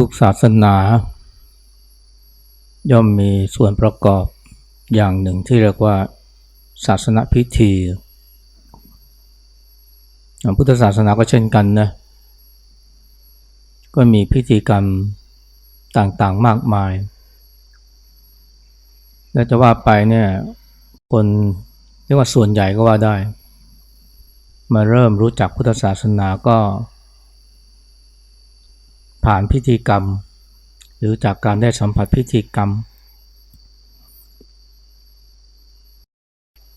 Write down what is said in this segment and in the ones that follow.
ทุกศาสนา ย่อมมีส่วนประกอบอย่างหนึ่งที่เรียกว่า ศาสนพิธีพุทธศาสนาก็เช่นกันนะก็มีพิธีกรรมต่างๆมากมาย และจะว่าไปเนี่ยคนเรียกว่าส่วนใหญ่ก็ว่าได้ มาเริ่มรู้จักพุทธศาสนาก็ ผ่านพิธีกรรม หรือจากการได้สัมผัสพิธีกรรม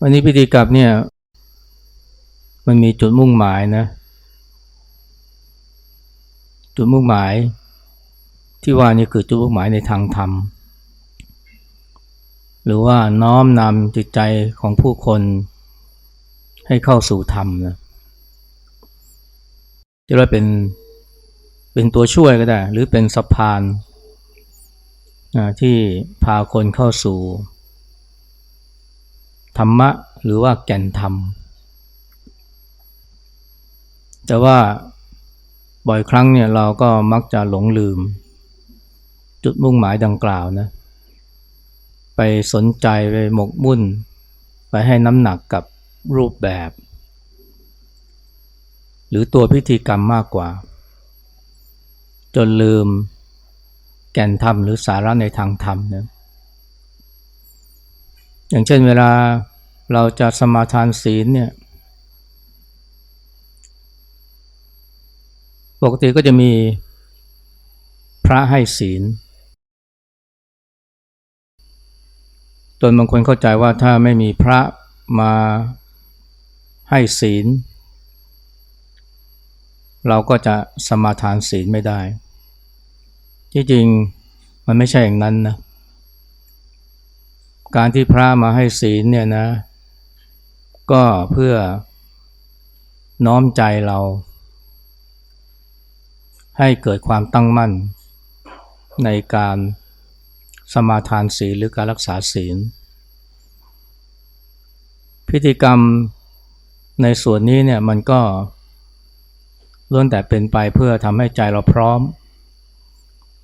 วันนี้พิธีกรรมเนี่ยมันมีจุดมุ่งหมายนะ จุดมุ่งหมาย ที่ว่านี่คือจุดมุ่งหมายในทางธรรม หรือว่าน้อมนำจิตใจของผู้คนให้เข้าสู่ธรรมนะจะเรียกเป็น เป็นตัวช่วยก็ได้ หรือเป็นสะพานที่พาคนเข้าสู่ ธรรมะหรือว่าแก่นธรรม แต่ว่าบ่อยครั้งเนี่ยเราก็มักจะหลงลืม จุดมุ่งหมายดังกล่าวนะ ไปสนใจไปหมกมุ่น ไปให้น้ำหนักกับรูปแบบ หรือตัวพิธีกรรมมากกว่า จนลืมแก่นธรรมหรือสาระในทางธรรมนะอย่างเช่นเวลาเราจะสมาทานศีลเนี่ยปกติก็จะมีพระให้ศีลจนบางคนเข้าใจว่าถ้าไม่มีพระมาให้ศีล เราก็จะสมาทานศีลไม่ได้ ที่จริงมันไม่ใช่อย่างนั้นนะ การที่พระมาให้ศีลเนี่ยนะ ก็เพื่อน้อมใจเรา ให้เกิดความตั้งมั่น ในการสมาทานศีลหรือการรักษาศีล พิธีกรรมในส่วนนี้เนี่ยมันก็ล้วนแต่เป็นไปเพื่อทำให้ใจเราพร้อม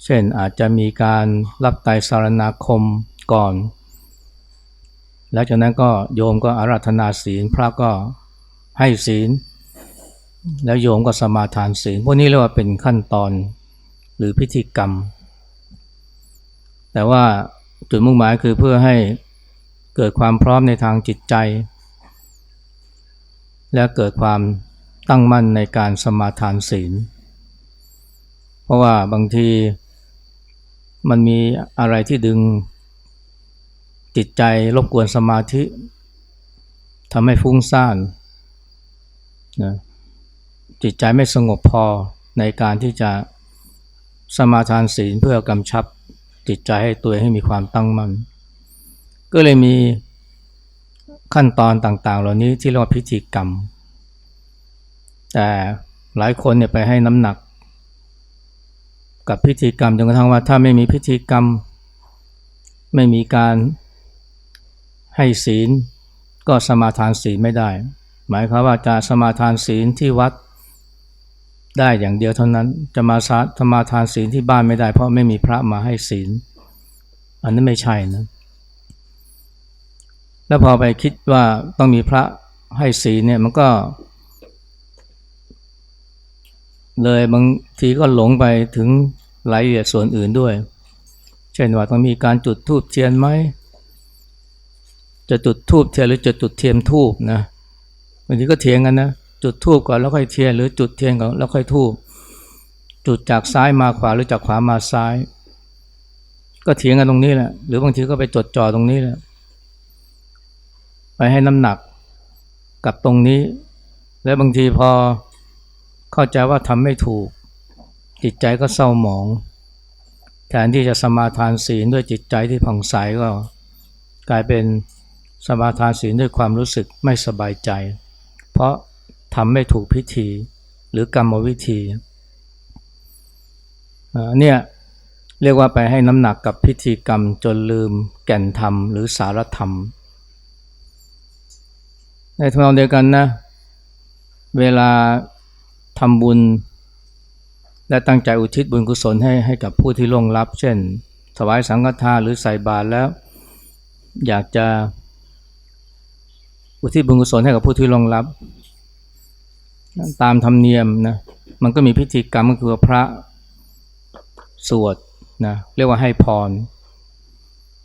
เช่นอาจจะมีการรับไตสารนาคมก่อน แล้วจากนั้นก็โยมก็อาราธนาศีล พระก็ให้ศีล แล้วโยมก็สมาทานศีล พวกนี้เรียกว่าเป็นขั้นตอนหรือพิธีกรรม แต่ว่าจุดมุ่งหมายคือเพื่อให้เกิดความพร้อมในทางจิตใจ และเกิดความตั้งมั่นในการสมาทานศีล เพราะว่าบางที มันมีอะไรที่ดึงจิตใจรบกวนสมาธิทำให้ฟุ้งซ่านนะจิตใจไม่สงบพอในการที่จะสมาทานศีลเพื่อกำชับจิตใจให้ตัวให้มีความตั้งมั่นก็เลยมีขั้นตอนต่างๆ เหล่านี้ที่เรียกว่าพิธีกรรม แต่หลายคนเนี่ยไปให้น้ำหนัก กับพิธีกรรมจนกระทั่งว่าถ้าไม่มีพิธีกรรม ไม่มีการให้ศีล ก็สมาทานศีลไม่ได้ หมายความว่าจะสมาทานศีลที่วัดได้อย่างเดียวเท่านั้นจะมาสมาทานศีลที่บ้านไม่ได้ เพราะไม่มีพระมาให้ศีล อันนั้นไม่ใช่นะแล้วพอไปคิดว่าต้องมีพระให้ศีลเนี่ยมันก็ เลยบางทีก็หลงไปถึง รายละเอียดส่วนอื่นด้วย เช่นว่าต้องมีการจุดธูปเทียนไหม จะจุดธูปเทียนหรือจะจุดเทียมธูปนะบางทีก็เถียงกันนะ จุดธูปก่อนแล้วค่อยเทียน หรือจุดเทียนก่อนแล้วค่อยธูปจุดจากซ้ายมาขวาหรือจากขวามาซ้าย ก็เถียงกันตรงนี้แหละ หรือบางทีก็ไปจดจ่อตรงนี้แหละ ไปให้น้ำหนักกับตรงนี้ และบางทีพอเข้าใจว่าทำไม่ถูก จิตใจก็เศร้าหมองแทนที่จะสมาทานศีลด้วยจิตใจที่ผ่องใสก็ กลายเป็นสมาทานศีลด้วยความรู้สึกไม่สบายใจ เพราะทำไม่ถูกพิธีหรือกรรมวิธีเนี่ยเรียกว่าไปให้น้ำหนักกับพิธีกรรมจนลืมแก่นธรรมหรือสารธรรม ในทางเดียวกันนะ เวลาทำบุญ และตั้งใจอุทิศบุญกุศลให้ให้กับผู้ที่ล่วงลับ เช่น ถวายสังฆทานหรือใส่บาตรแล้ว อยากจะอุทิศบุญกุศลให้กับผู้ที่ล่วงลับ ตามธรรมเนียมนะมันก็มีพิธีกรรมก็คือพระสวดนะเรียกว่าให้พร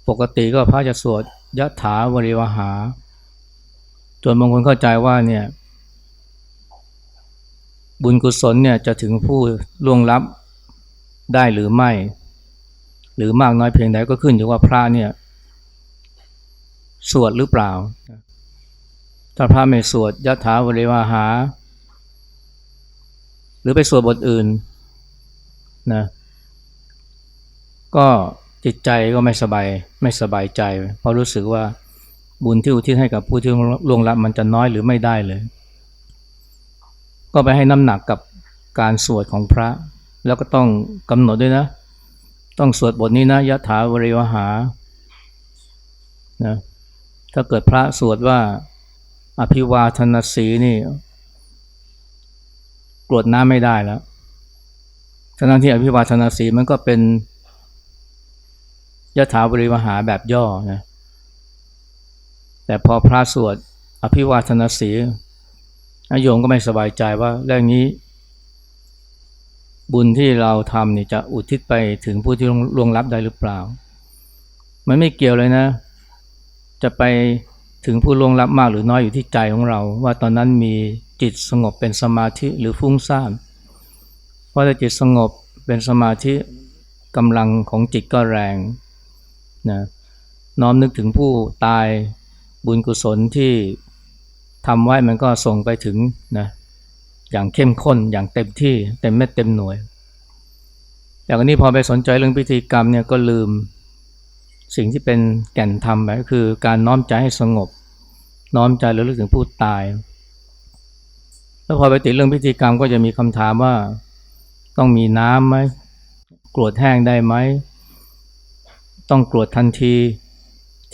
ปกติก็พระจะสวดยะถาวริวหา จนบางคนเข้าใจว่าเนี่ย บุญกุศลเนี่ยจะถึงผู้ล่วงลับได้หรือไม่ หรือมากน้อยเพียงใดก็ขึ้นอยู่ว่าพระเนี่ยสวดหรือเปล่า ถ้าพระไม่สวดยะถาวริวาหา หรือไปสวดบทอื่นนะก็จิตใจก็ไม่สบายไม่สบายใจ เพราะรู้สึกว่าบุญที่อุทิศให้กับผู้ที่ล่วงลับมันจะน้อยหรือไม่ได้เลย ก็ไปให้น้ำหนักกับการสวดของพระ แล้วก็ต้องกำหนดด้วยนะ ต้องสวดบทนี้นะยะถาวริวหานะถ้าเกิดพระสวดว่าอภิวาทนาสีนี่กรวดน้ำไม่ได้แล้วทั้งที่อภิวาทนาสีมันก็เป็นยถาบริวหาแบบย่อนะ แต่พอพระสวดอภิวาทนาสี โยมก็ไม่สบายใจว่าเรื่องนี้ บุญที่เราทำนี่จะอุทิศไปถึงผู้ที่ล่วงลับได้หรือเปล่า มันไม่เกี่ยวเลยนะ จะไปถึงผู้ล่วงลับมากหรือน้อยอยู่ที่ใจของเรา ว่าตอนนั้นมีจิตสงบเป็นสมาธิหรือฟุ้งซ่านเพราะถ้าจิตสงบเป็นสมาธิกำลังของจิตก็แรงนะน้อมนึกถึงผู้ตายบุญกุศลที่ ทำไว้มันก็ส่งไปถึงนะอย่างเข้มข้นอย่างเต็มที่เต็มเม็ดเต็มหน่วยอย่างนี้พอไปสนใจเรื่องพิธีกรรมเนี่ยก็ลืมสิ่งที่เป็นแก่นธรรมไปก็คือการน้อมใจให้สงบ น้อมใจระลึกถึงผู้ตาย แล้วพอไปติดเรื่องพิธีกรรมก็จะมีคำถามว่าต้องมีน้ำไหมกรวดแห้งได้ไหม ต้องกรวดทันที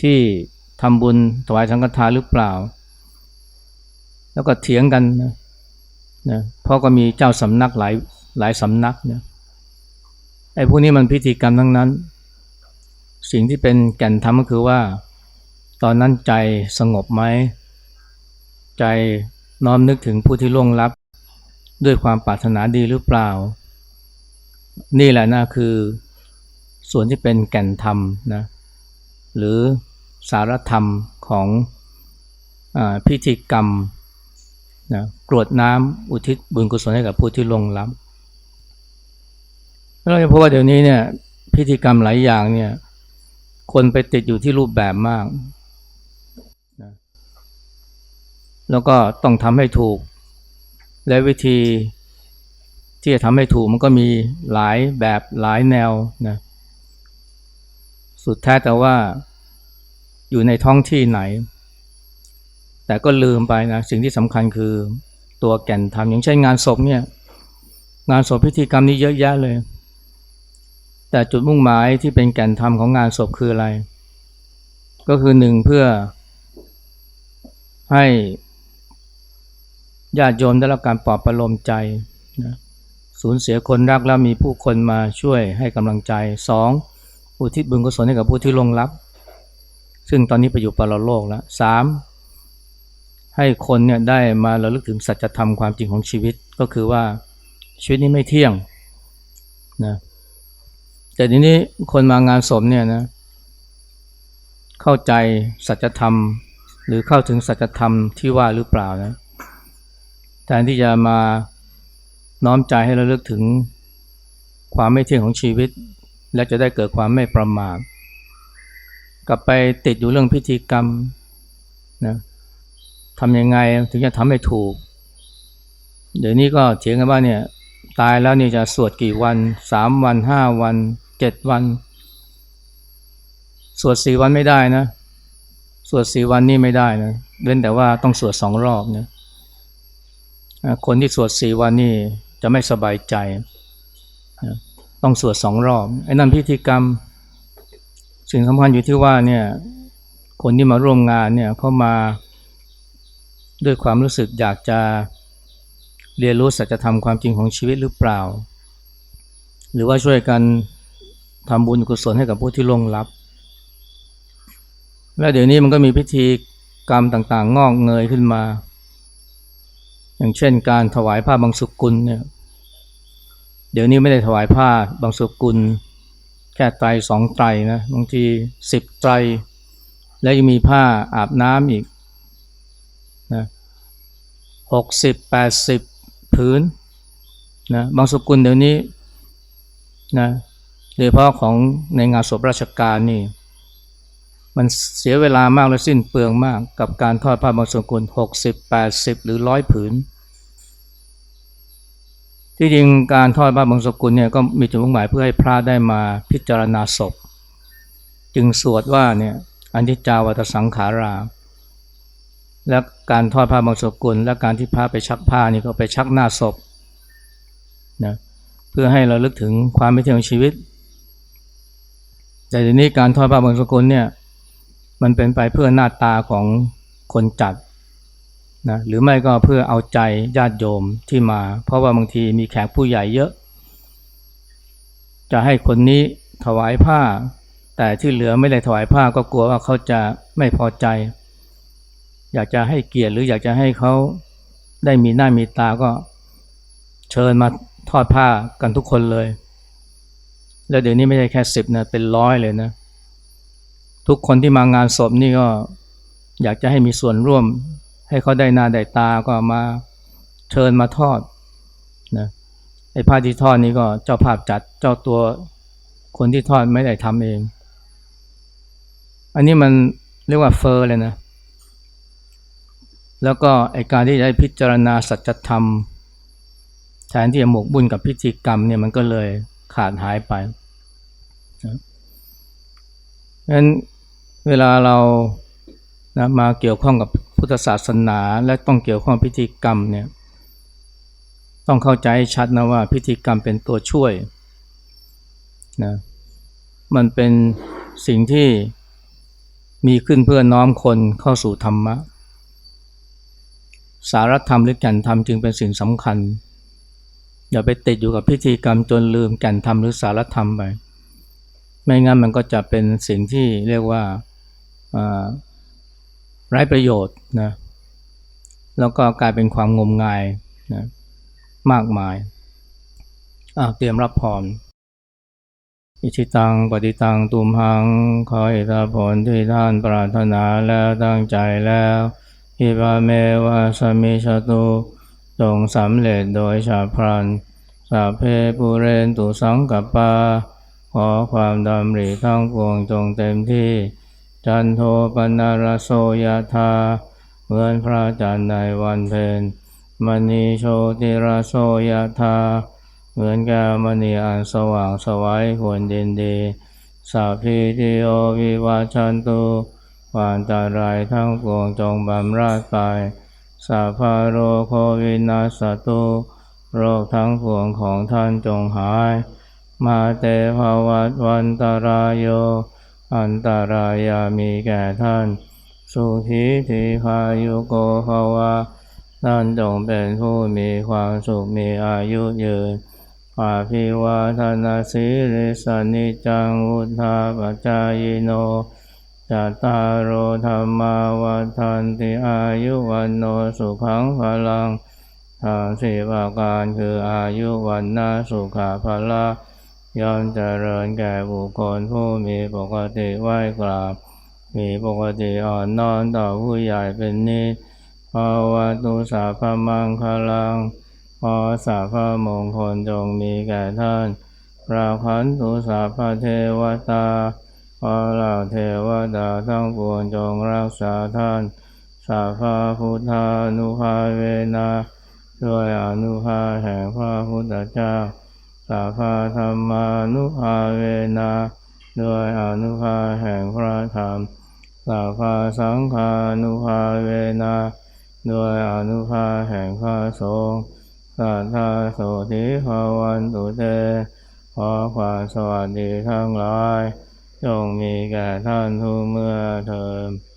ที่ทำบุญถวายสังฆทานหรือเปล่า แล้วก็เถียงกันนะนะเพราะก็มีเจ้าสำนักหลายหลายสำนักนะไอ้พวกนี้มันพิธีกรรมทั้งนั้น สิ่งที่เป็นแก่นธรรมก็คือว่า ตอนนั้นใจสงบไหมใจน้อมนึกถึงผู้ที่ล่วงลับ ด้วยความปรารถนาดีหรือเปล่า นี่แหละนะคือ ส่วนที่เป็นแก่นธรรมนะหรือสารธรรมของอพิธีกรรม นะกรวดน้ำอุทิศบุญกุศลให้กับผู้ที่ลงลับเราจะพบว่าเดี๋ยวนี้เนี่ยพิธีกรรมหลายอย่างเนี่ยคนไปติดอยู่ที่รูปแบบมากนะแล้วก็ต้องทำให้ถูก และวิธีที่จะทำให้ถูกมันก็มีหลายแบบหลายแนวนะสุดแท้แต่ว่าอยู่ในท้องที่ไหน แต่ก็ลืมไปนะสิ่งที่สำคัญคือตัวแก่นธรรมอย่างเช่นงานศพเนี่ยงานศพพิธีกรรมนี้เยอะแยะเลย แต่จุดมุ่งหมายที่เป็นแก่นธรรมของงานศพคืออะไร ก็คือหนึ่งเพื่อให้ญาติโยมได้รับการปลอบประโลมใจนะสูญเสียคนรักแล้วมีผู้คนมาช่วยให้กำลังใจสองอุทิศบุญกุศลให้กับผู้ที่ลงรับ ซึ่งตอนนี้ไปอยู่ปรโลกแล้วสาม ให้คนเนี่ยได้มาระลึกถึงสัจธรรมความจริงของชีวิตก็คือว่าชีวิตนี้ไม่เที่ยงนะแต่ทีนี้คนมางานศพเนี่ยนะเข้าใจสัจธรรม หรือเข้าถึงสัจธรรมที่ว่าหรือเปล่านะแทนที่จะมาน้อมใจให้ระลึกถึงความไม่เที่ยงของชีวิต และจะได้เกิดความไม่ประมาทกลับไปติดอยู่เรื่องพิธีกรรมนะ ทำยังไงถึงจะทำให้ถูก เดี๋ยวนี้ก็เถียงกันว่าเนี่ยตายแล้วนี่จะสวดกี่วันสามวันห้าวันเจ็ดวัน สวดสี่วันไม่ได้นะ สวดสี่วันนี่ไม่ได้นะเว้นแต่ว่าต้องสวดสองรอบนะคนที่สวดสี่วันนี่จะไม่สบายใจ ต้องสวดสองรอบไอ้นั่นพิธีกรรม สิ่งสำคัญอยู่ที่ว่าเนี่ยคนที่มาร่วมงานเนี่ยเขามา ด้วยความรู้สึกอยากจะเรียนรู้สัจธรรมความจริงของชีวิตหรือเปล่า หรือว่าช่วยกันทำบุญกุศลให้กับผู้ที่ล่วงลับ และเดี๋ยวนี้มันก็มีพิธีกรรมต่างๆ งอกเงยขึ้นมา อย่างเช่นการถวายผ้าบางสุกุลเนี่ยเดี๋ยวนี้ไม่ได้ถวายผ้าบางสุกุล แค่ไตรสองไตรนะบางทีสิบไตร แล้วยังมีผ้าอาบน้ำอีก กสิบแปดสิบผืนนะบางสกุลเดี๋ยวนี้นะโดยเฉพาะของในงานศพราชการนี่มันเสียเวลามากและสิ้นเปลืองมากกับการทอดผ้าบางสกุลหกสิบแปดสิบหรือร้อยผืน ที่จริงการทอดผ้าบางสกุลเนี่ยก็มีจุดมุ่งหมายเพื่อให้พระได้มาพิจารณาศพ จึงสวดว่าเนี่ยอันที่จาวัตสังขารา และการทอดผ้าบางสกุล และการที่พระไปชักผ้านี่ก็ไปชักหน้าศพนะเพื่อให้เราลึกถึงความไม่เที่ยงของชีวิต แต่ทีนี้การทอดผ้าบางสกุลเนี่ยมันเป็นไปเพื่อหน้าตาของคนจัดนะหรือไม่ก็เพื่อเอาใจญาติโยมที่มา เพราะว่าบางทีมีแขกผู้ใหญ่เยอะ จะให้คนนี้ถวายผ้า แต่ที่เหลือไม่ได้ถวายผ้าก็กลัวว่าเขาจะไม่พอใจ อยากจะให้เกียรติหรืออยากจะให้เขาได้มีหน้ามีตาก็เชิญมาทอดผ้ากันทุกคนเลย แล้วเดี๋ยวนี้ไม่ใช่แค่สิบนะเป็นร้อยเลยนะ ทุกคนที่มางานศพนี่ก็อยากจะให้มีส่วนร่วม ให้เขาได้หน้าได้ตาก็มาเชิญมาทอดนะไอ้ผ้าที่ทอดนี้ก็เจ้าภาพจัดเจ้าตัวคนที่ทอดไม่ได้ทำเอง อันนี้มันเรียกว่าเฟอร์เลยนะ แล้วก็ไอการที่จะให้พิจารณาสัจธรรม แทนที่จะหมกบุญกับพิธีกรรมเนี่ยมันก็เลยขาดหายไปนะงั้นเวลาเรานะมาเกี่ยวข้องกับพุทธศาสนาและต้องเกี่ยวข้องพิธีกรรมเนี่ยต้องเข้าใจชัดนะว่าพิธีกรรมเป็นตัวช่วยนะมันเป็นสิ่งที่มีขึ้นเพื่อน้อมคนเข้าสู่ธรรมะ สารธรรมหรือแก่นธรรมจึงเป็นสิ่งสำคัญ อย่าไปติดอยู่กับพิธีกรรมจนลืมแก่นธรรมหรือสารธรรมไปไม่งั้นมันก็จะเป็นสิ่งที่เรียกว่าไร้ประโยชน์นะแล้วก็กลายเป็นความงมงายนะมากมายอ้าวเตรียมรับพรอิชิตังปฏิตังตุมหังขออิทธผลที่ท่านปรารถนาแล้วตั้งใจแล้ว อิบาเมวะสมิชตุจงสำเร็จโดยชาพรันสัพเพปูเรนตุสังกัปปา ขอความดำริทั้งปวงจงเต็มที่ จันโทปนารโสยธาเหมือนพระจันทร์ในวันเพ็ญมณีโชติราโสยธาเหมือนแก้วมณีอันสว่างสวัยควรเด่นดีสัพพิติโอวิวัชันตุ วานตารายทั้งปวงจงบำราดไปสัพพโรโควินาสตุโรคทั้งปวงของท่านจงหาย มาเตภวัตวันตารายโย อันตารายามีแก่ท่าน สุขีทีพายุโกภวะท่านจงเป็นผู้มีความสุขมีอายุยืนอาภิวาทนาสีริสนิจังอุทาปจายโน จัตตารโอธรรมาวันทันติอายุวันโนสุขังพลังทางสี่ประการคืออายุวันนาสุขาพละย่อมเจริญแก่บุคคลผู้มีปกติไหวกราบ มีปกติอ่อนนอนต่อผู้ใหญ่เป็นนิสภาวะตุสาพมังคลังขอสาพมงคลจงมีแก่ท่านพระพันตุสาพเทวตา ขอเหล่าเทวดาทั้งปวงจงรักษาท่าน สาภาพุทธานุภาเวนะด้วยอนุภาแห่งพระพุทธเจ้า สาภาธรรมานุภาเวนะด้วยอนุภาแห่งพระธรรม สาภาสังฆานุภาเวนะด้วยอนุภาแห่งพระสงฆ์สัทธาโสธิภาวันตุเต ขอความสวัสดีทั้งหลาย จงมีแก่ท่านทุกเมื่อเทอ